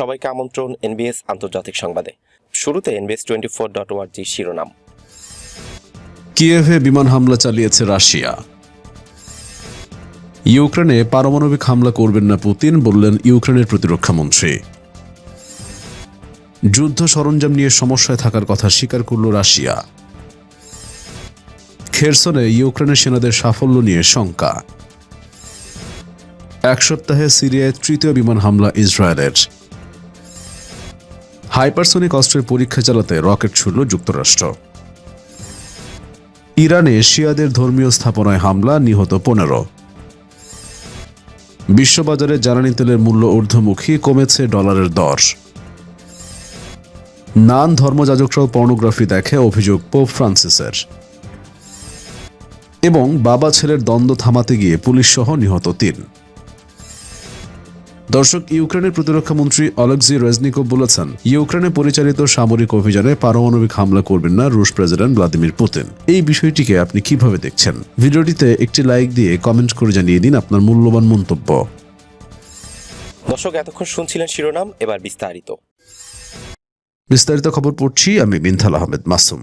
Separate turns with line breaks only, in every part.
সবাইকে আমন্ত্রণ এনবিএস আন্তর্জাতিক সংবাদে শুরুতে এনবিএস টোয়েন্টি ফোর ডট ওয়ার্জি শিরোনাম
কিয়েভে বিমান হামলা চালিয়েছে রাশিয়া ইউক্রেনে পারমাণবিক হামলা করবেন না পুতিন বললেন ইউক্রেনের প্রতিরক্ষামন্ত্রী যুদ্ধ সরঞ্জাম নিয়ে সমস্যায় থাকার কথা স্বীকার করল রাশিয়া খেরসনে ইউক্রেনের সেনাদের সাফল্য নিয়ে শঙ্কা এক সপ্তাহে সিরিয়ায় তৃতীয় বিমান হামলা ইসরায়েলের হাইপারসোনিক অস্ত্রের পরীক্ষা চালাতে রকেট ছুড়ল যুক্তরাষ্ট্র ইরানে শিয়াদের ধর্মীয় স্থাপনায় হামলা নিহত পনেরো বিশ্ববাজারে জ্বালানি তেলের মূল্য ঊর্ধ্বমুখী কমেছে ডলারের দর নান ধর্মযাজকরাও পর্নোগ্রাফি দেখে অভিযোগ পোপ ফ্রান্সিসের এবং বাবা ছেলের দ্বন্দ্ব থামাতে গিয়ে পুলিশসহ নিহত তিন দর্শক ইউক্রেনের প্রতিরক্ষা মন্ত্রী অলেকজি রেজনিকো বলেছেন ইউক্রেনে পরিচালিত সামরিক অভিযানে পারমাণবিক হামলা করবেন না রুশ প্রেসিডেন্ট ভ্লাদিমির পুতিন এই বিষয়টিকে আপনি কিভাবে দেখছেন ভিডিওটিতে একটি লাইক দিয়ে কমেন্ট করে জানিয়ে দিন আপনার মূল্যবান মন্তব্য
দর্শক এতক্ষণ শুনছিলেন শিরোনাম এবার বিস্তারিত
বিস্তারিত খবর পড়ছি আমি মিনথাল আহমেদ মাসুম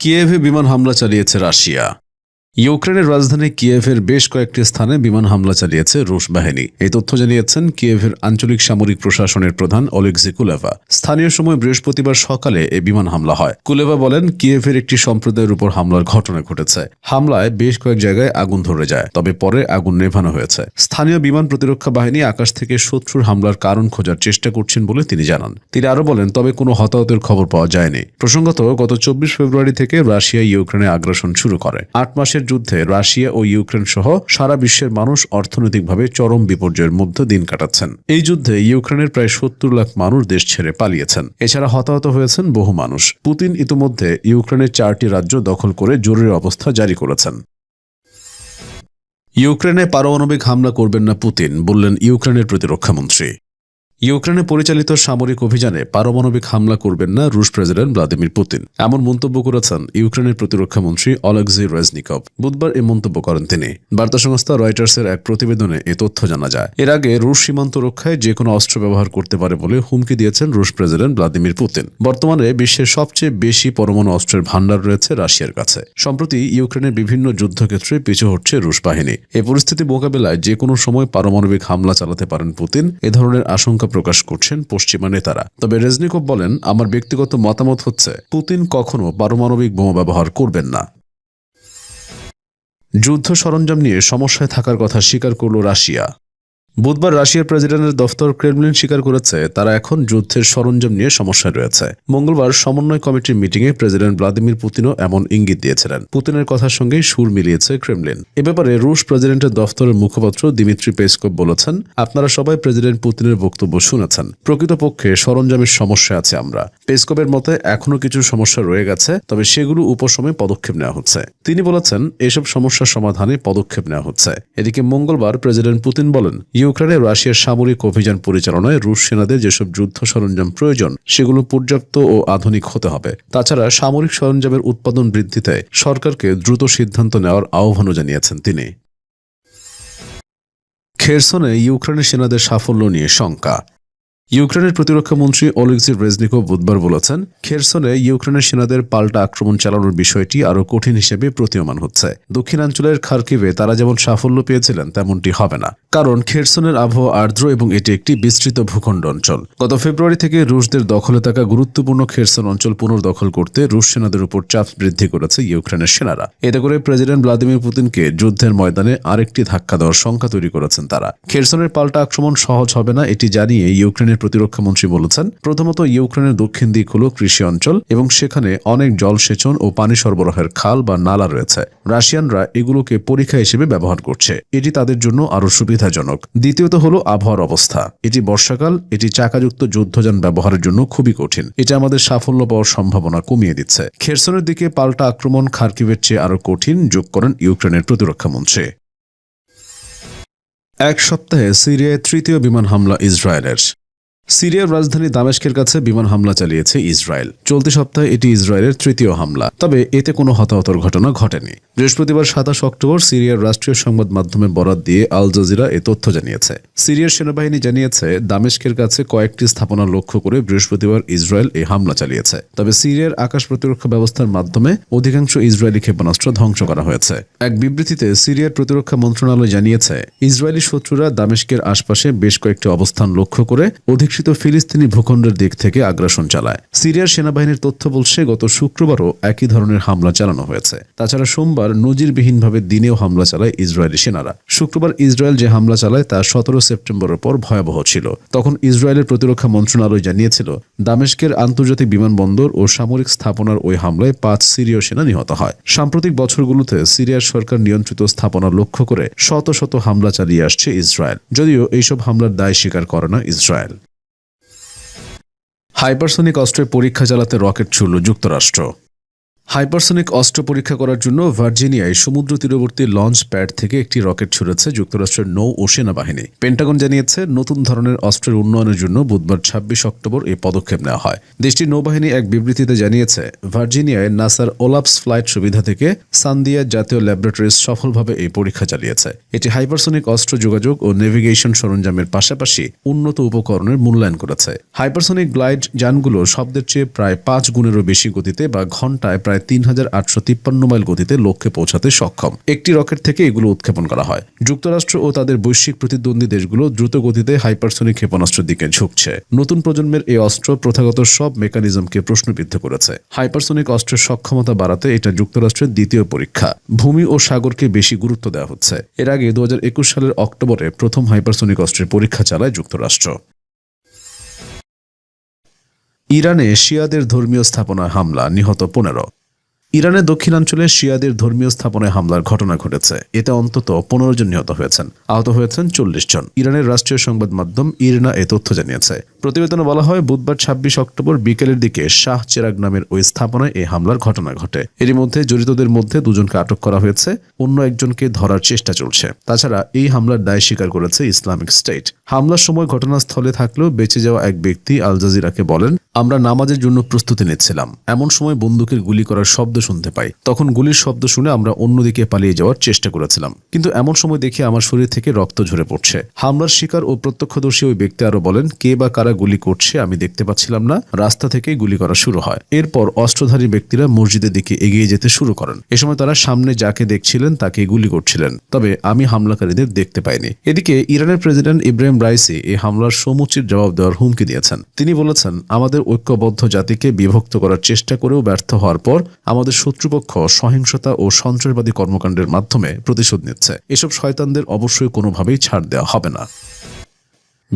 কিয়েভে বিমান হামলা চালিয়েছে রাশিয়া ইউক্রেনের রাজধানী কিয়েভের বেশ কয়েকটি স্থানে বিমান হামলা চালিয়েছে রুশ বাহিনী এই তথ্য জানিয়েছেন কিয়েভের আঞ্চলিক সামরিক প্রশাসনের প্রধান অলেক্সি কুলেভা স্থানীয় সময় বৃহস্পতিবার সকালে এ বিমান হামলা হয় কুলেভা বলেন কিয়েভের একটি সম্প্রদায়ের উপর হামলার ঘটনা ঘটেছে হামলায় বেশ কয়েক জায়গায় আগুন ধরে যায় তবে পরে আগুন নেভানো হয়েছে স্থানীয় বিমান প্রতিরক্ষা বাহিনী আকাশ থেকে শত্রুর হামলার কারণ খোঁজার চেষ্টা করছেন বলে তিনি জানান তিনি আরও বলেন তবে কোনো হতাহতের খবর পাওয়া যায়নি প্রসঙ্গত গত চব্বিশ ফেব্রুয়ারি থেকে রাশিয়া ইউক্রেনে আগ্রাসন শুরু করে আট মাসের যুদ্ধে রাশিয়া ও ইউক্রেন সহ সারা বিশ্বের মানুষ অর্থনৈতিকভাবে চরম বিপর্যয়ের মধ্যে দিন কাটাচ্ছেন এই যুদ্ধে ইউক্রেনের প্রায় সত্তর লাখ মানুষ দেশ ছেড়ে পালিয়েছেন এছাড়া হতাহত হয়েছেন বহু মানুষ পুতিন ইতিমধ্যে ইউক্রেনের চারটি রাজ্য দখল করে জরুরি অবস্থা জারি করেছেন ইউক্রেনে পারমাণবিক হামলা করবেন না পুতিন বললেন ইউক্রেনের প্রতিরক্ষামন্ত্রী ইউক্রেনে পরিচালিত সামরিক অভিযানে পারমাণবিক হামলা করবেন না রুশ প্রেসিডেন্ট ভ্লাদিমির পুতিন এমন মন্তব্য করেছেন ইউক্রেনের প্রতিরক্ষামন্ত্রী অলেকজি রেজনিকভ বুধবার এ মন্তব্য করেন তিনি বার্তা সংস্থা রয়টার্সের এক প্রতিবেদনে এ তথ্য জানা যায় এর আগে রুশ সীমান্ত রক্ষায় যে কোনো অস্ত্র ব্যবহার করতে পারে বলে হুমকি দিয়েছেন রুশ প্রেসিডেন্ট ভ্লাদিমির পুতিন বর্তমানে বিশ্বের সবচেয়ে বেশি পরমাণু অস্ত্রের ভাণ্ডার রয়েছে রাশিয়ার কাছে সম্প্রতি ইউক্রেনের বিভিন্ন যুদ্ধক্ষেত্রে পিছু হচ্ছে রুশ বাহিনী এ পরিস্থিতি মোকাবেলায় যে কোনো সময় পারমাণবিক হামলা চালাতে পারেন পুতিন এ ধরনের আশঙ্কা আশঙ্কা প্রকাশ করছেন পশ্চিমা নেতারা তবে রেজনিকভ বলেন আমার ব্যক্তিগত মতামত হচ্ছে পুতিন কখনো পারমাণবিক বোমা ব্যবহার করবেন না যুদ্ধ সরঞ্জাম নিয়ে সমস্যায় থাকার কথা স্বীকার করল রাশিয়া বুধবার রাশিয়ার প্রেসিডেন্টের দফতর ক্রেমলিন স্বীকার করেছে তারা এখন যুদ্ধের সরঞ্জাম নিয়ে সমস্যায় রয়েছে মঙ্গলবার সমন্বয় কমিটির মিটিংয়ে প্রেসিডেন্ট ভ্লাদিমির পুতিনও এমন ইঙ্গিত দিয়েছিলেন পুতিনের কথার সঙ্গে সুর মিলিয়েছে ক্রেমলিন এ ব্যাপারে রুশ প্রেসিডেন্টের দফতরের মুখপাত্র দিমিত্রি পেসকোপ বলেছেন আপনারা সবাই প্রেসিডেন্ট পুতিনের বক্তব্য শুনেছেন প্রকৃতপক্ষে সরঞ্জামের সমস্যা আছে আমরা পেসকোপের মতে এখনও কিছু সমস্যা রয়ে গেছে তবে সেগুলো উপশমে পদক্ষেপ নেওয়া হচ্ছে তিনি বলেছেন এসব সমস্যা সমাধানে পদক্ষেপ নেওয়া হচ্ছে এদিকে মঙ্গলবার প্রেসিডেন্ট পুতিন বলেন ইউক্রেনে রাশিয়ার সামরিক অভিযান পরিচালনায় রুশ সেনাদের যেসব যুদ্ধ সরঞ্জাম প্রয়োজন সেগুলো পর্যাপ্ত ও আধুনিক হতে হবে তাছাড়া সামরিক সরঞ্জামের উৎপাদন বৃদ্ধিতে সরকারকে দ্রুত সিদ্ধান্ত নেওয়ার আহ্বানও জানিয়েছেন তিনি খেরসনে ইউক্রেনের সেনাদের সাফল্য নিয়ে শঙ্কা ইউক্রেনের প্রতিরক্ষা মন্ত্রী অলেক্সি রেজনিকো বুধবার বলেছেন খেরসনে ইউক্রেনের সেনাদের পাল্টা আক্রমণ চালানোর বিষয়টি আরও কঠিন হিসেবে প্রতীয়মান হচ্ছে দক্ষিণাঞ্চলের খার্কিভে তারা যেমন সাফল্য পেয়েছিলেন তেমনটি হবে না কারণ খেরসনের আবহাওয়া আর্দ্র এবং এটি একটি বিস্তৃত ভূখণ্ড অঞ্চল গত ফেব্রুয়ারি থেকে রুশদের দখলে থাকা গুরুত্বপূর্ণ খেরসন অঞ্চল পুনর্দখল করতে রুশ সেনাদের উপর চাপ বৃদ্ধি করেছে ইউক্রেনের সেনারা এতে করে প্রেসিডেন্ট ভ্লাদিমির পুতিনকে যুদ্ধের ময়দানে আরেকটি ধাক্কা দেওয়ার শঙ্কা তৈরি করেছেন তারা খেরসনের পাল্টা আক্রমণ সহজ হবে না এটি জানিয়ে ইউক্রেনের ইউক্রেনের প্রতিরক্ষা মন্ত্রী বলেছেন প্রথমত ইউক্রেনের দক্ষিণ দিক হল কৃষি অঞ্চল এবং সেখানে অনেক জলসেচন ও পানি সরবরাহের খাল বা নালা রয়েছে রাশিয়ানরা এগুলোকে পরীক্ষা হিসেবে ব্যবহার করছে এটি তাদের জন্য আরও সুবিধাজনক দ্বিতীয়ত হল আবহাওয়ার অবস্থা এটি বর্ষাকাল এটি চাকাযুক্ত যুদ্ধযান ব্যবহারের জন্য খুবই কঠিন এটা আমাদের সাফল্য পাওয়ার সম্ভাবনা কমিয়ে দিচ্ছে খেরসনের দিকে পাল্টা আক্রমণ খার্কিভের চেয়ে আরও কঠিন যোগ করেন ইউক্রেনের প্রতিরক্ষা মন্ত্রী এক সপ্তাহে সিরিয়ায় তৃতীয় বিমান হামলা ইসরায়েলের সিরিয়ার রাজধানী দামেস্কের কাছে বিমান হামলা চালিয়েছে ইসরায়েল চলতি সপ্তাহে এটি ইসরায়েলের তৃতীয় হামলা তবে এতে কোনো হতাহতর ঘটনা ঘটেনি বৃহস্পতিবার সাতাশ অক্টোবর সিরিয়ার রাষ্ট্রীয় সংবাদ মাধ্যমে বরাদ দিয়ে আল জাজিরা এ তথ্য জানিয়েছে সিরিয়ার সেনাবাহিনী জানিয়েছে দামেস্কের কাছে কয়েকটি স্থাপনা লক্ষ্য করে বৃহস্পতিবার ইসরায়েল এই হামলা চালিয়েছে তবে সিরিয়ার আকাশ প্রতিরক্ষা ব্যবস্থার মাধ্যমে অধিকাংশ ইসরায়েলি ক্ষেপণাস্ত্র ধ্বংস করা হয়েছে এক বিবৃতিতে সিরিয়ার প্রতিরক্ষা মন্ত্রণালয় জানিয়েছে ইসরায়েলি শত্রুরা দামেস্কের আশপাশে বেশ কয়েকটি অবস্থান লক্ষ্য করে অধিকৃত ফিলিস্তিনি ভূখণ্ডের দিক থেকে আগ্রাসন চালায় সিরিয়ার সেনাবাহিনীর তথ্য বলছে গত শুক্রবারও একই ধরনের হামলা চালানো হয়েছে তাছাড়া সোমবার শুক্রবার নজিরবিহীনভাবে দিনেও হামলা চালায় ইসরায়েলি সেনারা শুক্রবার ইসরায়েল যে হামলা চালায় তা সতেরো সেপ্টেম্বরের পর ভয়াবহ ছিল তখন ইসরায়েলের প্রতিরক্ষা মন্ত্রণালয় জানিয়েছিল দামেশকের আন্তর্জাতিক বিমানবন্দর ও সামরিক স্থাপনার ওই হামলায় পাঁচ সিরীয় সেনা নিহত হয় সাম্প্রতিক বছরগুলোতে সিরিয়ার সরকার নিয়ন্ত্রিত স্থাপনা লক্ষ্য করে শত শত হামলা চালিয়ে আসছে ইসরায়েল যদিও এইসব হামলার দায় স্বীকার করে না ইসরায়েল হাইপারসোনিক অস্ত্রের পরীক্ষা চালাতে রকেট ছুড়ল যুক্তরাষ্ট্র হাইপারসনিক অস্ত্র পরীক্ষা করার জন্য ভার্জিনিয়ায় সমুদ্র তীরবর্তী লঞ্চ প্যাড থেকে একটি রকেট ছুড়েছে যুক্তরাষ্ট্রের নৌ ও সেনাবাহিনী পেন্টাগন জানিয়েছে নতুন ধরনের অস্ত্রের উন্নয়নের জন্য বুধবার ছাব্বিশ অক্টোবর এই পদক্ষেপ নেওয়া হয় দেশটির নৌবাহিনী এক বিবৃতিতে জানিয়েছে ভার্জিনিয়ায় নাসার ওলাপস ফ্লাইট সুবিধা থেকে সান্দিয়া জাতীয় ল্যাবরেটরিজ সফলভাবে এই পরীক্ষা চালিয়েছে এটি হাইপারসনিক অস্ত্র যোগাযোগ ও নেভিগেশন সরঞ্জামের পাশাপাশি উন্নত উপকরণের মূল্যায়ন করেছে হাইপারসনিক গ্লাইড যানগুলো শব্দের চেয়ে প্রায় পাঁচ গুণেরও বেশি গতিতে বা ঘন্টায় প্রায় প্রায় তিন হাজার আটশো তিপ্পান্ন মাইল গতিতে লক্ষ্যে পৌঁছাতে সক্ষম একটি রকেট থেকে এগুলো উৎক্ষেপণ করা হয় যুক্তরাষ্ট্র ও তাদের বৈশ্বিক প্রতিদ্বন্দ্বী দেশগুলো দ্রুত গতিতে হাইপারসনিক ক্ষেপণাস্ত্রের দিকে ঝুঁকছে নতুন প্রজন্মের এই অস্ত্র প্রথাগত সব মেকানিজমকে প্রশ্নবিদ্ধ করেছে হাইপারসনিক অস্ত্রের সক্ষমতা বাড়াতে এটা যুক্তরাষ্ট্রের দ্বিতীয় পরীক্ষা ভূমি ও সাগরকে বেশি গুরুত্ব দেওয়া হচ্ছে এর আগে দু সালের অক্টোবরে প্রথম হাইপারসনিক অস্ত্রের পরীক্ষা চালায় যুক্তরাষ্ট্র ইরানে শিয়াদের ধর্মীয় স্থাপনায় হামলা নিহত পনেরো ইরানের দক্ষিণাঞ্চলে শিয়াদের ধর্মীয় স্থাপনায় হামলার ঘটনা ঘটেছে এতে অন্তত পনেরো জন নিহত হয়েছেন আহত হয়েছেন চল্লিশ জন ইরানের রাষ্ট্রীয় সংবাদ মাধ্যম ইরনা এ তথ্য জানিয়েছে প্রতিবেদনে বলা হয় বুধবার ছাব্বিশ অক্টোবর বিকেলের দিকে শাহ চেরাগ নামের ওই স্থাপনায় এই হামলার ঘটনা ঘটে এরই মধ্যে জড়িতদের মধ্যে দুজনকে আটক করা হয়েছে অন্য একজনকে ধরার চেষ্টা চলছে তাছাড়া এই হামলার দায় স্বীকার করেছে ইসলামিক স্টেট হামলার সময় ঘটনাস্থলে থাকলেও বেঁচে যাওয়া এক ব্যক্তি আল জাজিরাকে বলেন আমরা নামাজের জন্য প্রস্তুতি নিচ্ছিলাম এমন সময় বন্দুকের গুলি করার শব্দ শুনতে পাই তখন গুলির শব্দ শুনে আমরা অন্যদিকে পালিয়ে যাওয়ার চেষ্টা করেছিলাম কিন্তু এমন সময় দেখি আমার শরীর থেকে রক্ত ঝরে পড়ছে হামলার শিকার ও প্রত্যক্ষদর্শী ওই ব্যক্তি আরো বলেন কে বা কারা গুলি করছে আমি দেখতে পাচ্ছিলাম না রাস্তা থেকে গুলি করা শুরু হয় এরপর অস্ত্রধারী ব্যক্তিরা মসজিদের দিকে এগিয়ে যেতে শুরু করেন এ সময় তারা সামনে যাকে দেখছিলেন তাকে গুলি করছিলেন তবে আমি হামলাকারীদের দেখতে পাইনি এদিকে ইরানের প্রেসিডেন্ট ইব্রাহিম রাইসি এই হামলার সমুচিত জবাব দেওয়ার হুমকি দিয়েছেন তিনি বলেছেন আমাদের ঐক্যবদ্ধ জাতিকে বিভক্ত করার চেষ্টা করেও ব্যর্থ হওয়ার পর আমাদের শত্রুপক্ষ সহিংসতা ও সন্ত্রাসবাদী কর্মকাণ্ডের মাধ্যমে প্রতিশোধ নিচ্ছে এসব শয়তানদের অবশ্যই কোনোভাবেই ছাড় দেওয়া হবে না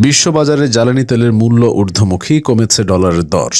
বিশ্ববাজারে জ্বালানি তেলের মূল্য ঊর্ধ্বমুখী কমেছে ডলারের দর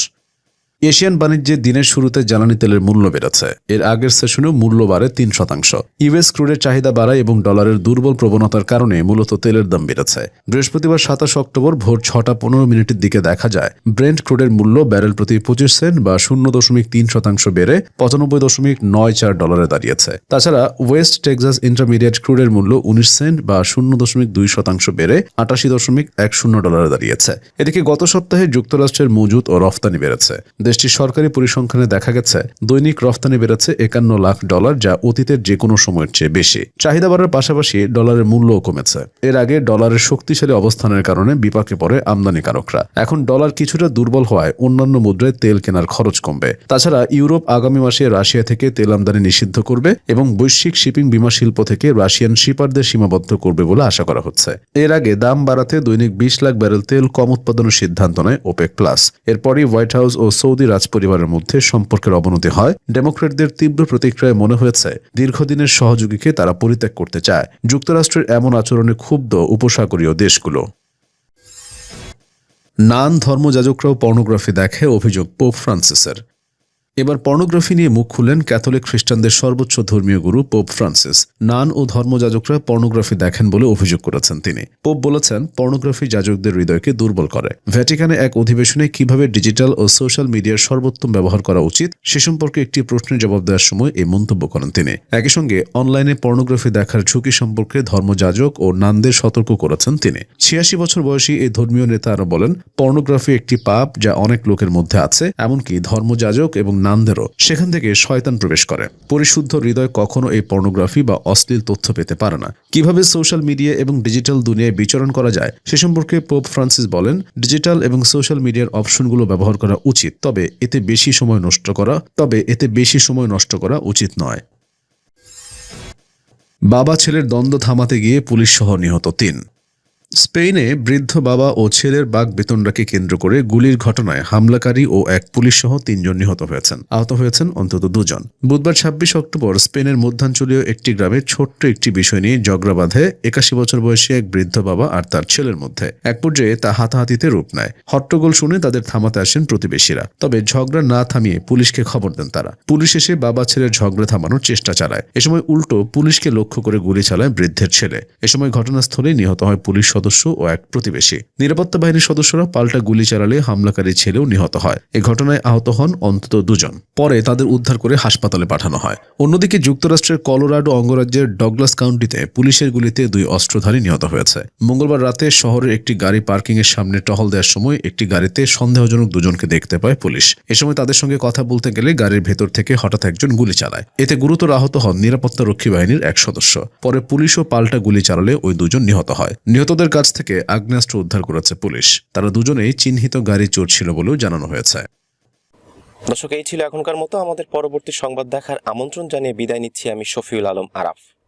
এশিয়ান বাণিজ্যে দিনের শুরুতে জ্বালানি তেলের মূল্য বেড়েছে এর আগের সেশনেও মূল্য বাড়ে তিন শতাংশ ইউএস ক্রুডের চাহিদা বাড়ায় এবং ডলারের দুর্বল প্রবণতার কারণে মূলত তেলের দাম বেড়েছে বৃহস্পতিবার সাতাশ অক্টোবর ভোর ছটা পনেরো মিনিটের দিকে দেখা যায় ব্রেন্ট ক্রুডের মূল্য ব্যারেল প্রতি পঁচিশ সেন্ট বা শূন্য দশমিক তিন শতাংশ বেড়ে পঁচানব্বই দশমিক নয় চার ডলারে দাঁড়িয়েছে তাছাড়া ওয়েস্ট টেক্সাস ইন্টারমিডিয়েট ক্রুডের মূল্য উনিশ সেন্ট বা শূন্য দশমিক দুই শতাংশ বেড়ে আটাশি দশমিক এক শূন্য ডলারে দাঁড়িয়েছে এদিকে গত সপ্তাহে যুক্তরাষ্ট্রের মজুদ ও রফতানি বেড়েছে দেশটির সরকারি পরিসংখ্যানে দেখা গেছে দৈনিক রফতানি বেড়েছে একান্ন লাখ ডলার যা অতীতের যে কোনো সময়ের চেয়ে বেশি চাহিদা বাড়ার পাশাপাশি ডলারের মূল্যও কমেছে এর আগে ডলারের শক্তিশালী অবস্থানের কারণে বিপাকে পড়ে আমদানিকারকরা এখন ডলার কিছুটা দুর্বল হওয়ায় অন্যান্য মুদ্রায় তেল কেনার খরচ কমবে তাছাড়া ইউরোপ আগামী মাসে রাশিয়া থেকে তেল আমদানি নিষিদ্ধ করবে এবং বৈশ্বিক শিপিং বিমা শিল্প থেকে রাশিয়ান শিপারদের সীমাবদ্ধ করবে বলে আশা করা হচ্ছে এর আগে দাম বাড়াতে দৈনিক বিশ লাখ ব্যারেল তেল কম উৎপাদনের সিদ্ধান্ত নেয় ওপেক প্লাস এরপরই হোয়াইট হাউস ও সৌদি সৌদি পরিবারের মধ্যে সম্পর্কের অবনতি হয় ডেমোক্রেটদের তীব্র প্রতিক্রিয়ায় মনে হয়েছে দীর্ঘদিনের সহযোগীকে তারা পরিত্যাগ করতে চায় যুক্তরাষ্ট্রের এমন আচরণে ক্ষুব্ধ উপসাগরীয় দেশগুলো নান ধর্মযাজকরাও পর্নোগ্রাফি দেখে অভিযোগ পোপ ফ্রান্সিসের এবার পর্নোগ্রাফি নিয়ে মুখ খুললেন ক্যাথলিক খ্রিস্টানদের সর্বোচ্চ ধর্মীয় গুরু পোপ ফ্রান্সিস নান ও ধর্মযাজকরা পর্নোগ্রাফি দেখেন বলে অভিযোগ করেছেন তিনি পোপ বলেছেন পর্নোগ্রাফি যাজকদের হৃদয়কে দুর্বল করে ভ্যাটিকানে এক অধিবেশনে কিভাবে ডিজিটাল ও সোশ্যাল মিডিয়ার সর্বোত্তম ব্যবহার করা উচিত সে সম্পর্কে একটি প্রশ্নের জবাব দেওয়ার সময় এই মন্তব্য করেন তিনি একই সঙ্গে অনলাইনে পর্নোগ্রাফি দেখার ঝুঁকি সম্পর্কে ধর্মযাজক ও নানদের সতর্ক করেছেন তিনি ছিয়াশি বছর বয়সী এই ধর্মীয় নেতা আরও বলেন পর্নোগ্রাফি একটি পাপ যা অনেক লোকের মধ্যে আছে এমনকি ধর্মযাজক এবং নান্দেরও সেখান থেকে শয়তান প্রবেশ করে পরিশুদ্ধ হৃদয় কখনো এই পর্নোগ্রাফি বা অশ্লীল তথ্য পেতে পারে না কিভাবে সোশ্যাল মিডিয়া এবং ডিজিটাল দুনিয়ায় বিচরণ করা যায় সে সম্পর্কে পোপ ফ্রান্সিস বলেন ডিজিটাল এবং সোশ্যাল মিডিয়ার অপশনগুলো ব্যবহার করা উচিত তবে এতে বেশি সময় নষ্ট করা তবে এতে বেশি সময় নষ্ট করা উচিত নয় বাবা ছেলের দ্বন্দ্ব থামাতে গিয়ে পুলিশ সহ নিহত তিন স্পেনে বৃদ্ধ বাবা ও ছেলের বাঘ বেতনরাকে কেন্দ্র করে গুলির ঘটনায় হামলাকারী ও এক পুলিশ সহ তিনজন নিহত হয়েছেন আহত হয়েছেন অন্তত দুজন বুধবার ছাব্বিশ অক্টোবর স্পেনের মধ্যাঞ্চলীয় একটি গ্রামে ছোট্ট একটি বিষয় নিয়ে জগড়া বাঁধে একাশি বছর বয়সী এক বৃদ্ধ বাবা আর তার ছেলের মধ্যে এক পর্যায়ে তা হাতাহাতিতে রূপ নেয় হট্টগোল শুনে তাদের থামাতে আসেন প্রতিবেশীরা তবে ঝগড়া না থামিয়ে পুলিশকে খবর দেন তারা পুলিশ এসে বাবা ছেলের ঝগড়া থামানোর চেষ্টা চালায় এ সময় উল্টো পুলিশকে লক্ষ্য করে গুলি চালায় বৃদ্ধের ছেলে এ সময় ঘটনাস্থলেই নিহত হয় পুলিশ সদস্য ও এক প্রতিবেশী নিরাপত্তা বাহিনীর সদস্যরা পাল্টা গুলি চালালে হামলাকারী ছেলেও নিহত হয় এ ঘটনায় আহত হন অন্তত দুজন পরে তাদের উদ্ধার করে হাসপাতালে পাঠানো হয় অন্যদিকে যুক্তরাষ্ট্রের কলোরাডো অঙ্গরাজ্যের ডগলাস কাউন্টিতে পুলিশের গুলিতে দুই অস্ত্রধারী নিহত হয়েছে মঙ্গলবার রাতে শহরের একটি গাড়ি পার্কিং এর সামনে টহল দেওয়ার সময় একটি গাড়িতে সন্দেহজনক দুজনকে দেখতে পায় পুলিশ এ সময় তাদের সঙ্গে কথা বলতে গেলে গাড়ির ভেতর থেকে হঠাৎ একজন গুলি চালায় এতে গুরুতর আহত হন নিরাপত্তা রক্ষী বাহিনীর এক সদস্য পরে পুলিশও পাল্টা গুলি চালালে ওই দুজন নিহত হয় নিহতদের কাছ থেকে আগ্নেয়াস্ত্র উদ্ধার করেছে পুলিশ তারা দুজনেই চিহ্নিত গাড়ি চোর ছিল বলেও জানানো হয়েছে
দর্শক এই ছিল এখনকার মতো আমাদের পরবর্তী সংবাদ দেখার আমন্ত্রণ জানিয়ে বিদায় নিচ্ছি আমি শফিউল আলম আরাফ